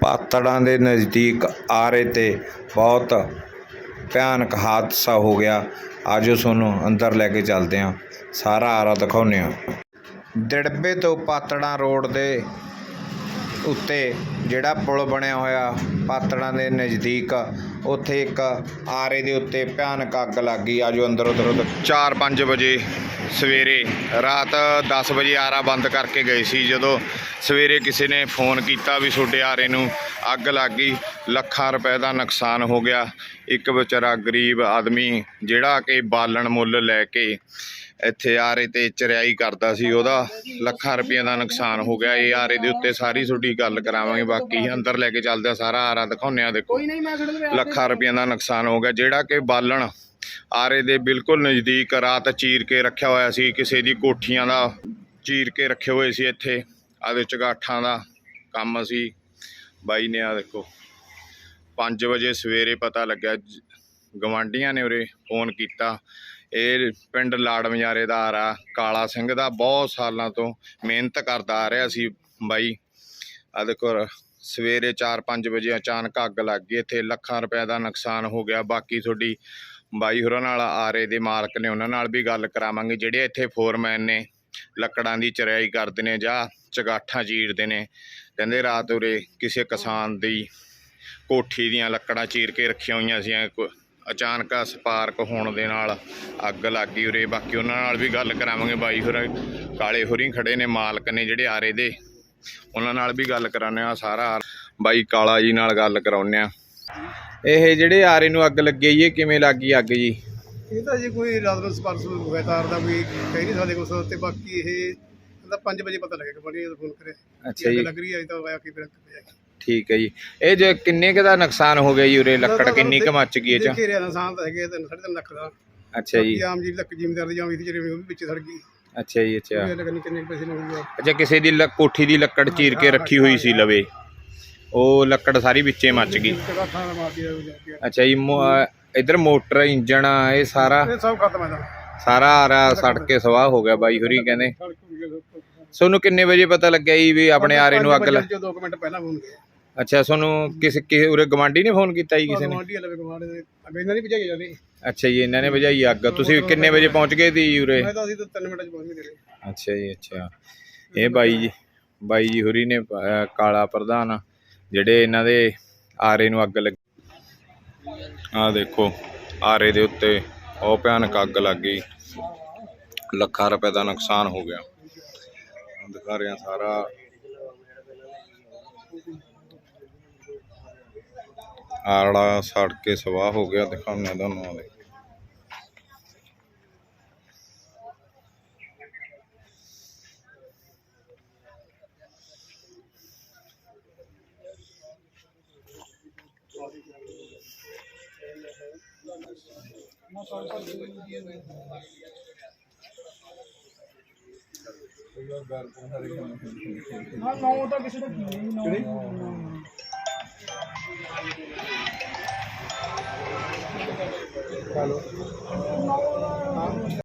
ਪਾਤੜਾਂ ਦੇ ਨਜ਼ਦੀਕ ਆਰੇ ਤੇ ਬਹੁਤ ਭਿਆਨਕ ਹਾਦਸਾ ਹੋ ਗਿਆ। ਆਜੋ ਤੁਹਾਨੂੰ ਅੰਦਰ ਲੈ ਕੇ ਚੱਲਦੇ ਹਾਂ ਸਾਰਾ ਆਰਾ ਦਿਖਾਉਂਦੇ ਹਾਂ। ਦਿੜਬੇ ਤੋਂ ਪਾਤੜਾਂ ਰੋਡ ਦੇ ਉੱਤੇ ਜਿਹੜਾ ਪੁਲ ਬਣਿਆ ਹੋਇਆ ਪਾਤੜਾਂ ਦੇ ਨਜ਼ਦੀਕ ਉੱਥੇ ਇੱਕ ਆਰੇ ਦੇ ਉੱਤੇ ਭਿਆਨਕ ਅੱਗ ਲੱਗ ਗਈ। ਆਜੋ ਅੰਦਰ, ਉਧਰ ਉਧਰ। 4-5 ਵਜੇ ਸਵੇਰੇ, ਰਾਤ 10 ਵਜੇ ਆਰਾ ਬੰਦ ਕਰਕੇ ਗਏ ਸੀ। ਜਦੋਂ ਸਵੇਰੇ ਕਿਸੇ ਨੇ ਫੋਨ ਕੀਤਾ ਵੀ ਤੁਹਾਡੇ ਆਰੇ ਨੂੰ ਅੱਗ ਲੱਗ ਗਈ, ਲੱਖਾਂ ਰੁਪਏ ਦਾ ਨੁਕਸਾਨ ਹੋ ਗਿਆ। ਇੱਕ ਵਿਚਾਰਾ ਗਰੀਬ ਆਦਮੀ ਜਿਹੜਾ ਕਿ ਬਾਲਣ ਮੁੱਲ ਲੈ ਕੇ ਇੱਥੇ ਆਰੇ ਤੇ ਚਰਿਆਈ ਕਰਦਾ ਸੀ ਉਹਦਾ। ਲੱਖਾਂ ਰੁਪਏ ਦਾ ਨੁਕਸਾਨ ਹੋ ਗਿਆ। ਇਹ ਆਰੇ ਦੇ ਉੱਤੇ ਸਾਰੀ ਤੁਹਾਡੀ ਗੱਲ ਕਰਾਵਾਂਗੇ। ਬਾਕੀ ਅੰਦਰ ਲੈ ਕੇ ਚੱਲਦੇ ਸਾਰਾ ਆਰਾ ਦਿਖਾਉਂਦੇ ਆ ਦੇਖੋ। ਲੱਖਾਂ ਰੁਪਏ ਦਾ ਨੁਕਸਾਨ ਹੋ ਗਿਆ। ਜਿਹੜਾ ਕਿ ਬਾਲਣ ਆਰੇ ਦੇ ਬਿਲਕੁਲ ਨਜ਼ਦੀਕ ਰਾਤ ਚੀਰ ਕੇ ਰੱਖਿਆ ਹੋਇਆ ਸੀ। ਕਿਸੇ ਦੀ ਕੋਠੀਆਂ ਦਾ ਚੀਰ ਕੇ ਰੱਖੇ ਹੋਏ ਸੀ ਇੱਥੇ। ਆਦੇ ਚਗਾਠਾਂ ਦਾ ਕੰਮ ਸੀ। ਬਾਈ ਨੇ ਆ ਦੇਖੋ 5 ਵਜੇ ਸਵੇਰੇ ਪਤਾ ਲੱਗਿਆ। ਗਵਾਂਢੀਆਂ ਨੇ ਉਰੇ ਫੋਨ ਕੀਤਾ। ਇਹ ਪਿੰਡ ਲਾੜ ਮਜਾਰੇ ਦਾ ਆਰਾ ਕਾਲਾ ਸਿੰਘ ਦਾ ਬਹੁਤ ਸਾਲਾਂ ਤੋਂ ਮਿਹਨਤ ਕਰਦਾ ਆ ਰਿਹਾ ਸੀ ਬਾਈ। ਆ ਦੇਖੋ, ਸਵੇਰੇ 4-5 ਵਜੇ ਅਚਾਨਕ ਅੱਗ ਲੱਗ ਗਈ, ਇੱਥੇ ਲੱਖਾਂ ਰੁਪਏ ਦਾ ਨੁਕਸਾਨ ਹੋ ਗਿਆ। ਬਾਕੀ ਤੁਹਾਡੀ ਬਾਈ ਹੋਰਾਂ ਨਾਲ, ਆਰੇ ਦੇ ਮਾਲਕ ਨੇ ਉਹਨਾਂ ਨਾਲ ਵੀ ਗੱਲ ਕਰਾਵਾਂਗੇ, ਜਿਹੜੇ ਇੱਥੇ ਫੋਰਮੈਨ ਨੇ, ਲੱਕੜਾਂ ਦੀ ਚਰਿਆਈ ਕਰਦੇ ਨੇ ਜਾਂ ਚਗਾਠਾਂ ਚੀਰਦੇ ਨੇ। ਕਹਿੰਦੇ ਰਾਤ ਉਰੇ ਕਿਸੇ ਕਿਸਾਨ ਦੀ ਕੋਠੀ ਦੀਆਂ ਲੱਕੜਾਂ ਚੀਰ ਕੇ ਰੱਖੀਆਂ ਹੋਈਆਂ ਸੀ ਅਚਾਨਕ ਸਪਾਰਕ ਹੋਣ ਦੇ ਨਾਲ ਅੱਗ ਲੱਗ ਗਈ ਉਰੇ। ਬਾਕੀ ਉਹਨਾਂ ਨਾਲ ਵੀ ਗੱਲ ਕਰਾਵਾਂਗੇ ਬਾਈ ਹੋਰ ਕਾਲੇ ਹੋਰੀ ਖੜੇ ਨੇ ਮਾਲਕ ਨੇ ਜਿਹੜੇ ਆਰੇ ਦੇ। ਉਹਨਾਂ ਨਾਲ ਵੀ ਗੱਲ ਕਰਾਉਂਦੇ ਆ ਸਾਰਾ ਬਾਈ ਕਾਲਾ ਜੀ ਨਾਲ ਗੱਲ ਕਰਾਉਂਦੇ ਆ ਇਹ ਜਿਹੜੇ ਆਰੇ ਨੂੰ ਅੱਗ ਲੱਗੀ ਇਹ ਕਿਵੇਂ ਲੱਗੀ ਅੱਗ ਜੀ? ਇਹ ਤਾਂ ਜੀ ਕੋਈ ਰਾਤ ਨੂੰ ਸਪਰਸ ਹੋ ਗਿਆ ਤਾਰ ਦਾ ਕੋਈ ਕਹਿ ਨਹੀਂ ਸਕਦੇ ਕੁਛ। ਤੇ ਬਾਕੀ ਇਹ ਇਹਦਾ 5 ਵਜੇ ਪਤਾ ਲੱਗਿਆ ਕੰਪਨੀ ਜਦੋਂ ਫੋਨ ਕਰੇ ਅੱਛਾ ਅੱਗ ਜੀ ਲੱਗ ਰਹੀ ਹੈ ਤਾਂ ਆਇਆ ਕਿ ਫਿਰ ਠੀਕ ਹੈ ਜੀ। ਇਹ ਜੇ ਕਿੰਨੇ ਕੁ ਦਾ ਨੁਕਸਾਨ ਹੋ ਗਿਆ ਜੀ ਉਰੇ ਲੱਕੜ? ਕਿੰਨੀ ਕੁ ਮੱਚ ਗਈ ਇਹ ਚ ਦੇਖੇ ਰਿਆ ਨੁਕਸਾਨ ਤਾਂ ਹੈਗੇ ਤਿੰਨ ਸਾਢੇ ਤਿੰਨ ਲੱਖ ਦਾ। ਅੱਛਾ ਜੀ। ਬਾਕੀ ਆਮ ਜੀ ਲੱਕ ਜ਼ਿਮੀਦਾਰ ਦੀ ਜਾਮੀ ਸੀ ਜਿਹੜੇ ਉਹ ਵੀ ਵਿੱਚ ਸੜ ਗਈ। ਅੱਛਾ ਜੀ ਅੱਛਾ। ਇਹ ਲੱਗਣੀ ਕਿੰਨੇ ਕੁ ਪੈਸੇ ਲੱਗੂਗਾ ਅੱਛਾ ਕਿਸੇ ਦੀ ਕੋਠੀ ਦੀ ਲੱਕੜ ਚੀਰ ਕੇ ਰੱਖੀ ਹੋਈ ਸੀ ਲਵੇ। ਉਹ ਲੱਕੜ ਸਾਰੀ ਵਿੱਚੇ ਮੱਚ ਗਈ। ਅੱਛਾ ਜੀ ਇੱਧਰ ਮੋਟਰ ਇੰਜਣ ਇਹ ਸਾਰਾ? ਇਹ ਸਭ ਖਤਮ ਹੈ ਦਾ ਸਾਰਾ ਆਰਾ ਸੜ ਕੇ ਸਵਾਹ ਹੋ ਗਿਆ ਬਾਈ ਹੋਰੀ ਕਹਿੰਦੇ। ਤੁਹਾਨੂੰ ਕਿੰਨੇ ਵਜੇ ਪਤਾ ਲੱਗਿਆ ਜੀ ਵੀ ਆਪਣੇ ਆਰੇ ਨੂੰ ਅੱਗ ਲੱਗ ਜੋ 2 ਮਿੰਟ ਪਹਿਲਾਂ ਫੋਨ ਗਿਆ ਅੱਛਾ ਤੁਹਾਨੂੰ ਕਿਸੇ ਕਿਸੇ ਉਰੇ ਗਵਾਂਢੀ ਨੇ ਫੋਨ ਕੀਤਾ ਜੀ ਕਿਸੇ ਨੇ? ਗਵਾਂਢੀ ਵਾਲੇ ਗਵਾਂਢੀ ਦੇ ਅੱਗੇ ਇਹਨਾਂ ਦੀ ਭਜਾਈ ਜਾਂਦੀ ਅੱਛਾ ਜੀ ਇਹਨਾਂ ਨੇ ਵਜਾਈ ਅੱਗ। ਤੁਸੀਂ ਕਿੰਨੇ ਵਜੇ ਪਹੁੰਚ ਗਏ ਸੀ ਜੀ ਉਰੇ? ਮੈਂ ਤਾਂ ਅਸੀਂ ਤਾਂ 3 ਮਿੰਟਾਂ ਚ ਪਹੁੰਚ ਗਏ ਅੱਛਾ ਜੀ ਅੱਛਾ। ਇਹ ਬਾਈ ਜੀ ਬਾਈ ਜੀ ਹੋਰੀ ਨੇ ਅਹ, ਕਾਲਾ ਪ੍ਰਧਾਨ ਜਿਹੜੇ ਇਹਨਾਂ ਦੇ ਆਰੇ ਨੂੰ ਅੱਗ ਲੱਗੀ ਆ ਦੇਖੋ ਆਰੇ ਦੇ ਉੱਤੇ ਉਹ ਭਿਆਨਕ ਅੱਗ ਲੱਗ ਗਈ। ਲੱਖਾਂ ਰੁਪਏ ਦਾ ਨੁਕਸਾਨ ਹੋ ਗਿਆ। ਦਿਖਾ ਰਿਹਾ ਸਾਰਾ। ਆੜਾ ਸੜ ਕੇ ਸਵਾਹ ਹੋ ਗਿਆ ਦਿਖਾਉਂਦੇ ਤੁਹਾਨੂੰ ਆ ਦੇਖੋ ਨਾ ਨੌ ਤਾਂ ਕਿਸੇ ਦਾ ਕੀ ਨਹੀਂ ਨੌ।